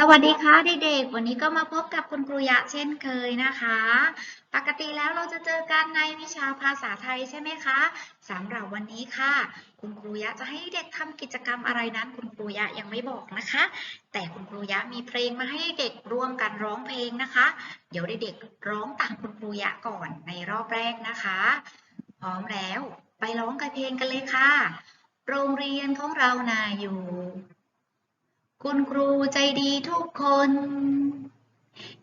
สวัสดีค่ะเด็กๆ วันนี้ก็มาพบกับคุณครูยะเช่นเคยนะคะ ปกติแล้วเราจะเจอกันในวิชาภาษาไทยใช่ไหมคะสำหรับวันนี้ค่ะ คุณครูยะจะให้เด็กทำกิจกรรมอะไรนั้น คุณครูยะยังไม่บอกนะคะ แต่คุณครูยะมีเพลงมาให้เด็กร่วมกันร้องเพลงนะคะ เดี๋ยวเด็กๆร้องตามคุณครูยะก่อนในรอบแรกนะคะ พร้อมแล้วไปร้องกับเพลงกันเลยค่ะ โรงเรียนของเรานาอยู่ คุณครูใจดีทุกคน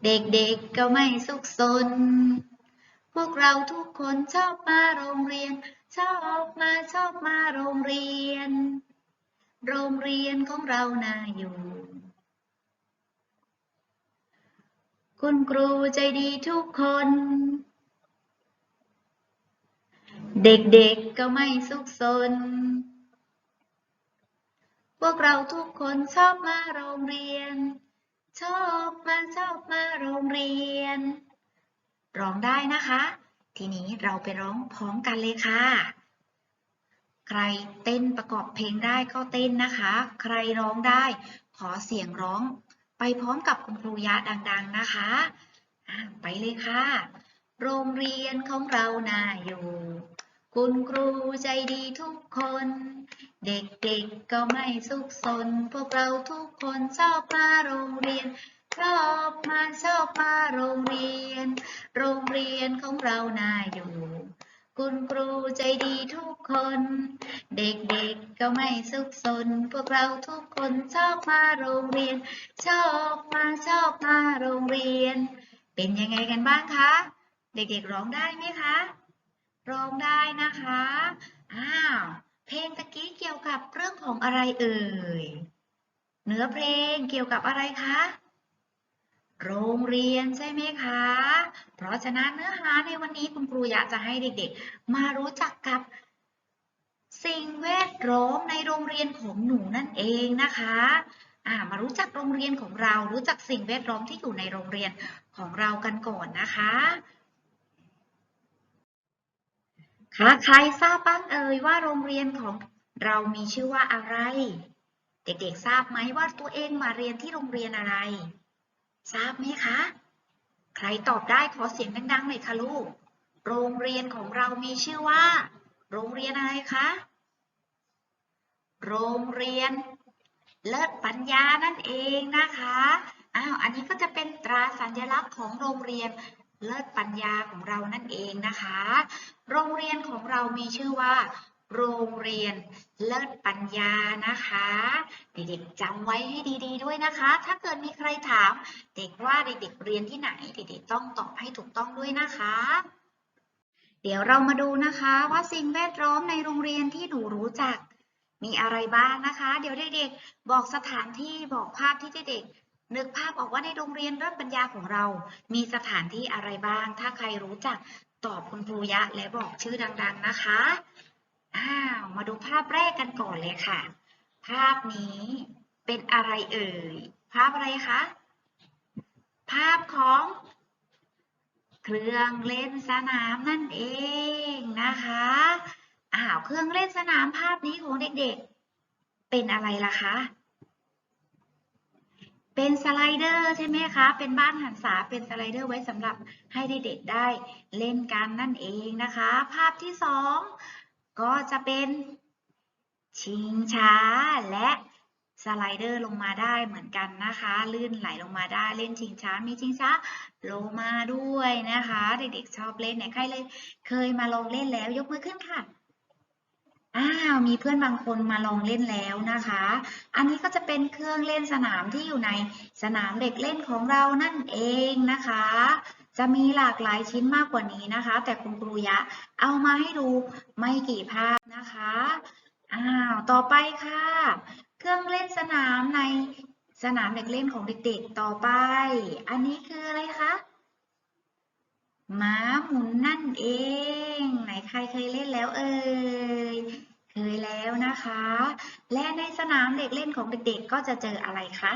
เด็กๆก็ไม่สุขสน พวกเราทุกคนชอบมาโรงเรียน ชอบมาชอบมาโรงเรียน โรงเรียนของเราน่าอยู่ คุณครูใจดีทุกคน เด็กๆก็ไม่สุขสน วกเราทุกคนชอบมาโรงเรียน ชอบมาชอบมาโรงเรียน ร้องได้นะคะ ทีนี้เราไปร้องพร้อมกันเลยค่ะ ใครเต้นประกอบเพลงได้ก็เต้นนะคะ ใครร้องได้ ขอเสียงร้อง ไปพร้อมกับคุณครูยะดัง ๆนะคะะไปเลยค่ะ โรงเรียนของเรานาอยู่ คุณครูใจดีทุกคน เด็กๆก็ไม่สุขสน พวกเราทุกคนชอบมาโรงเรียน ชอบมาชอบมาโรงเรียน โรงเรียนของเราน่าอยู่ คุณครูใจดีทุกคน เด็กๆก็ไม่สุขสน พวกเราทุกคนชอบมาโรงเรียน ชอบมาชอบมาโรงเรียน เป็นยังไงกันบ้างคะ เด็กๆร้องได้ไหมคะ ร้องได้นะคะ อ้าว เพลงตะกี้เกี่ยวกับเรื่องของอะไรเอ่ย เนื้อเพลงเกี่ยวกับอะไรคะ โรงเรียนใช่ไหมคะ เพราะฉะนั้นเนื้อหาในวันนี้คุณครูอยากจะให้เด็กๆ มารู้จักกับสิ่งแวดล้อมในโรงเรียนของหนูนั่นเองนะคะามารู้จักโรงเรียนของเรา รู้จักสิ่งแวดล้อมที่อยู่ในโรงเรียนของเรากันก่อนนะคะ คะใครทราบบ้างเอ่ยว่าโรงเรียนของเรามีชื่อว่าอะไร เด็กๆทราบไหมว่าตัวเองมาเรียนที่โรงเรียนอะไร ทราบไหมคะ ใครตอบได้ขอเสียงดังๆหน่อยค่ะลูก โรงเรียนของเรามีชื่อว่า โรงเรียนอะไรคะ โรงเรียนเลิศปัญญานั่นเองนะคะ อ้าว อันนี้ก็จะเป็นตราสัญลักษณ์ของโรงเรียนเลิศปัญญาของเรานั่นเองนะคะ โรงเรียนของเรามีชื่อว่า โรงเรียนเลิศปัญญานะคะ เด็กๆจำไว้ให้ดี ๆ ด้วยนะคะ ถ้าเกิดมีใครถาม เด็กว่าเด็กๆเรียนที่ไหน เด็กๆต้องตอบให้ถูกต้องด้วยนะคะ เดี๋ยวเรามาดูนะคะว่าสิ่งแวดล้อมในโรงเรียนที่หนูรู้จัก มีอะไรบ้างนะคะ เดี๋ยวเด็กๆบอกสถานที่บอกภาพที่เด็กๆนึกภาพออกว่าในโรงเรียนเริ่มปัญญาของเรา มีสถานที่อะไรบ้าง ถ้าใครรู้จัก ตอบคุณครูยะและบอกชื่อดัง ๆนะคะอ้าวมาดูภาพแรกกันก่อนเลยค่ะ ภาพนี้เป็นอะไรเอ่ย ภาพอะไรคะ ภาพของ เครื่องเล่นสนามนั่นเองนะคะอ้าวเครื่องเล่นสนามภาพนี้ของเด็กๆ เป็นอะไรล่ะคะ เป็นสไลเดอร์ใช่ไหมคะ เป็นบ้านหันษาเป็นสไลเดอร์ไว้สำหรับให้เด็กๆได้เล่นกันนั่นเองนะคะ ภาพที่สองก็จะเป็นชิงช้าและสไลเดอร์ลงมาได้เหมือนกันนะคะ ลื่นไหลลงมาได้เล่นชิงช้ามีชิงช้าโลมาด้วยนะคะ เด็กๆชอบเล่นไหนใครเลย เคยมาลองเล่นแล้วยกมือขึ้นค่ะ อ้าวมีเพื่อนบางคนมาลองเล่นแล้วนะคะ อันนี้ก็จะเป็นเครื่องเล่นสนามที่อยู่ในสนามเด็กเล่นของเรานั่นเองนะคะ จะมีหลากหลายชิ้นมากกว่านี้นะคะ แต่คุณครูยะเอามาให้ดูไม่กี่ภาพนะคะอ้าวต่อไปค่ะ เครื่องเล่นสนามในสนามเด็กเล่นของเด็กๆต่อไป อันนี้คืออะไรคะม้าหมุนนั่นเอง ไหนใครเคยเล่นแล้วเอ่ย เคยแล้วนะคะ และในสนามเด็กเล่นของเด็กๆ ก็จะเจออะไรคะ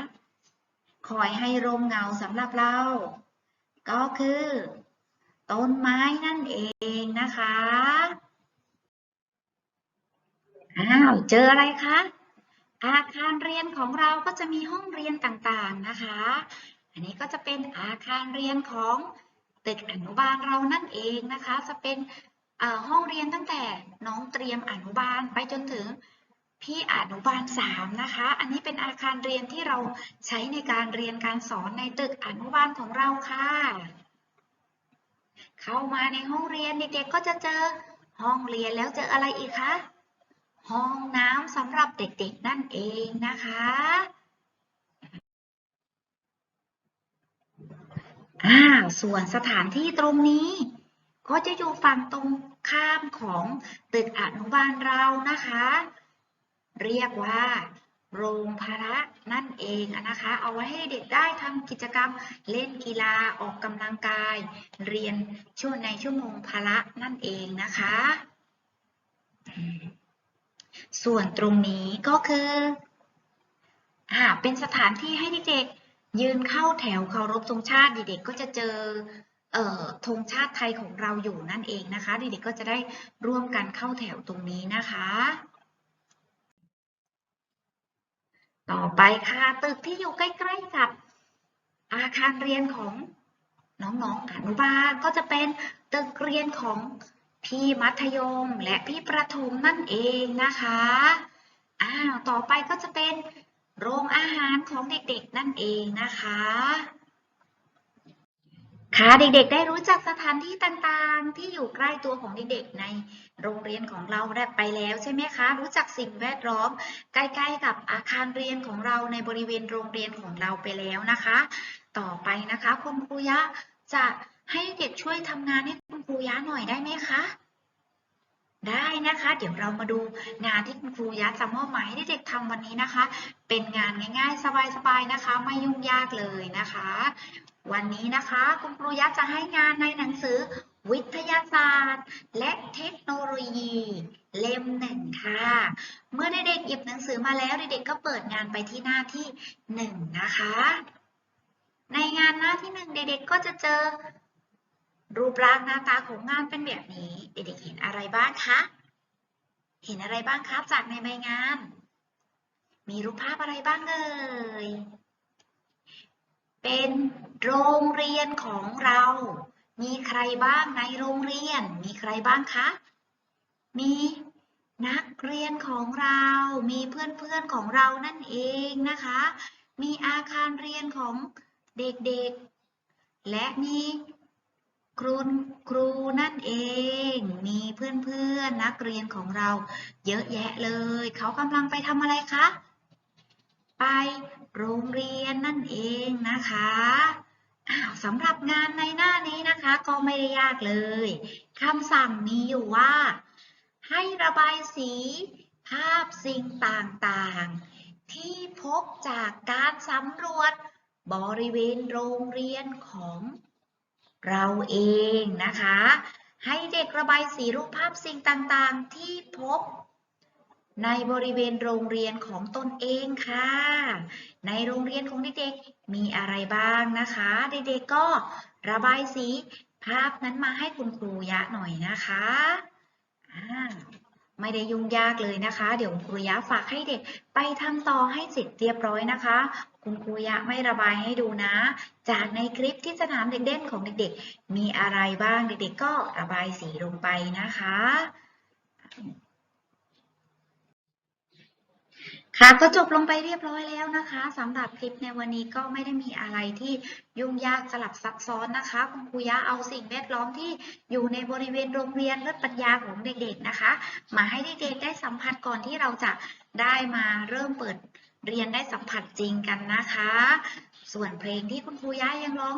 คอยให้ร่มเงาสำหรับเรา ก็คือ ต้นไม้นั่นเองนะคะ อ้าว เจออะไรคะ อาคารเรียนของเราก็จะมีห้องเรียนต่างๆนะคะ อันนี้ก็จะเป็นอาคารเรียนของตึกอนุบาลเรานั่นเองนะคะ จะเป็น ห้องเรียนตั้งแต่น้องเตรียมอนุบาลไปจนถึงพี่อนุบาลสามนะคะ อันนี้เป็นอาคารเรียนที่เราใช้ในการเรียนการสอนในตึกอนุบาลของเราค่ะ เข้ามาในห้องเรียนเด็กๆก็จะเจอห้องเรียนแล้วเจออะไรอีกคะ ห้องน้ำสำหรับเด็กๆนั่นเองนะคะ อ่า ส่วนสถานที่ตรงนี้ ก็จะอยู่ฝั่งตรงข้ามของตึกอนุบาลเรานะคะ เรียกว่าโรงพละนั่นเองนะคะ เอาไว้ให้เด็กได้ทำกิจกรรมเล่นกีฬาออกกำลังกาย เรียนช่วงในชั่วโมงพละนั่นเองนะคะ ส่วนตรงนี้ก็คืออ่าเป็นสถานที่ให้เด็กๆยืนเข้าแถวเคารพธงชาติเด็กๆก็จะเจอ ธงชาติไทยของเราอยู่นั่นเองนะคะเด็กๆก็จะได้ร่วมกันเข้าแถวตรงนี้นะคะ ต่อไปค่ะตึกที่อยู่ใกล้ๆกับอาคารเรียนของน้องๆอนุบาลก็จะเป็นตึกเรียนของพี่มัธยมและพี่ประถมนั่นเองนะคะอ้าวต่อไปก็จะเป็นโรงอาหารของเด็กๆนั่นเองนะคะ ค่ะเด็กๆ ได้รู้จักสถานที่ต่างๆ ที่อยู่ใกล้ตัวของเด็กๆในโรงเรียนของเราได้ไปแล้วใช่ไหมคะ รู้จักสิ่งแวดล้อม ใกล้ๆ กับอาคารเรียนของเราในบริเวณโรงเรียนของเราไปแล้วนะคะ ต่อไปนะคะคุณครูยะจะให้เด็กช่วยทำงานให้คุณครูยะหน่อยได้ไหมคะ ได้นะคะ เดี๋ยวเรามาดูงานที่คุณครูยะจะมอบหมายให้เด็กๆทำวันนี้นะคะ เป็นงานง่ายๆ สบายๆนะคะ ไม่ยุ่งยากเลยนะคะ วันนี้นะคะคุณครูยะจะให้งานในหนังสือวิทยาศาสตร์ และเทคโนโลยีเล่มหนึ่งค่ะ เมื่อเด็กๆหยิบหนังสือมาแล้วเด็กๆก็เปิดงานไปที่หน้าที่หนึ่งนะคะ ในงานหน้าที่หนึ่งเด็กๆก็จะเจอ รูปร่างหน้าตาของงานเป็นแบบนี้ เด็กๆเห็นอะไรบ้างคะ เห็นอะไรบ้างครับจากในใบงาน มีรูปภาพอะไรบ้างเอ่ย เป็นโรงเรียนของเรา มีใครบ้างในโรงเรียน มีใครบ้างคะ มีนักเรียนของเรา มีเพื่อนๆของเรานั่นเองนะคะ มีอาคารเรียนของเด็กๆ และมี ครูครูนั่นเอง มีเพื่อนๆนักเรียนของเราเยอะแยะเลย เขากำลังไปทำอะไรคะ ไปโรงเรียนนั่นเองนะคะสำหรับงานในหน้านี้นะคะ ก็ไม่ได้ยากเลยคำสั่งมีอยู่ว่า ให้ระบายสี ภาพสิ่งต่างๆ ที่พบจากการสำรวจบริเวณโรงเรียนของ เราเองนะคะ ให้เด็กระบายสีรูปภาพสิ่งต่างๆ ที่พบในบริเวณโรงเรียนของตนเองค่ะ ในโรงเรียนของเด็กๆ มีอะไรบ้างนะคะ เด็กๆก็ระบายสีภาพนั้นมาให้คุณครูยะหน่อยนะคะอ่า ไม่ได้ยุ่งยากเลยนะคะ เดี๋ยวครูยะฝากให้เด็กไปทำต่อให้เสร็จเรียบร้อยนะคะ คุณครูยะไม่ระบายให้ดูนะ จากในคลิปที่สนามเด็กเล่นของเด็กๆ มีอะไรบ้างเด็กๆก็ระบายสีลงไปนะคะ ค่ะก็จบลงไปเรียบร้อยแล้วนะคะสำหรับคลิปในวันนี้ก็ไม่ได้มีอะไรที่ยุ่งยากสลับซับซ้อนนะคะ คุณครูยะเอาสิ่งแวดล้อมที่อยู่ในบริเวณโรงเรียนเลิศปัญญาของเด็กๆนะคะ มาให้เด็กๆได้สัมผัสก่อนที่เราจะได้มาเริ่มเปิดเรียนได้สัมผัสจริงกันนะคะ ส่วนเพลงที่คุณครูยะยังร้อง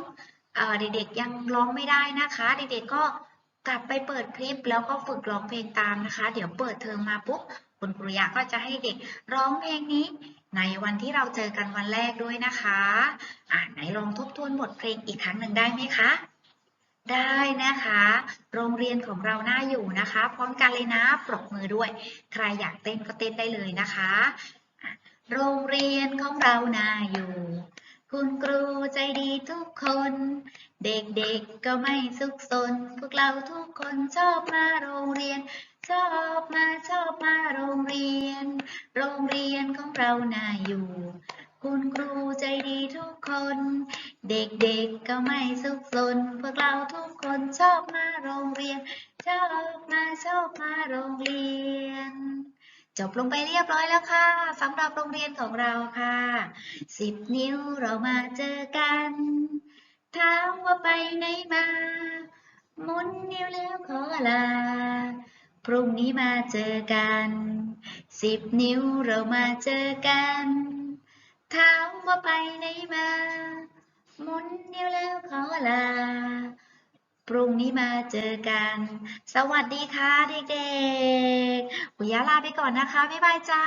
เด็กๆยังร้องไม่ได้นะคะ เด็กๆก็ กลับไปเปิดคลิปแล้วก็ฝึกร้องเพลงตามนะคะ เดี๋ยวเปิดเทอมมาปุ๊บคุณครูยะก็จะให้เด็กร้องเพลงนี้ ในวันที่เราเจอกันวันแรกด้วยนะคะอ่าไหนลองทบทวนบทเพลงอีกครั้งหนึ่งได้ไหมคะ ได้นะคะ โรงเรียนของเราน่าอยู่นะคะ พร้อมกันเลยนะปรบมือด้วย ใครอยากเต้นก็เต้นได้เลยนะคะอะโรงเรียนของเราน่าอยู่ คุณครูใจดีทุกคน เด็กๆก็ไม่สุขสน พวกเราทุกคนชอบมาโรงเรียน ชอบมาชอบมาโรงเรียน โรงเรียนของเราน่าอยู่ คุณครูใจดีทุกคน เด็กๆก็ไม่สุขสน พวกเราทุกคนชอบมาโรงเรียน ชอบมาชอบมาโรงเรียนจบลงไปเรียบร้อยแล้วค่ะสำหรับโรงเรียนของเราค่ะสิบนิ้วเรามาเจอกัน ถามว่าไปไหนมาหมุนนิ้วแล้วขอลา พรุ่งนี้มาเจอกัน สิบนิ้วเรามาเจอกัน ถามว่าไปไหนมาหมุนนิ้วแล้วขอลา พรุ่งนี้มาเจอกัน สวัสดีค่ะเด็กๆคุยาลาไปก่อนนะคะ บ๊ายบายจ้า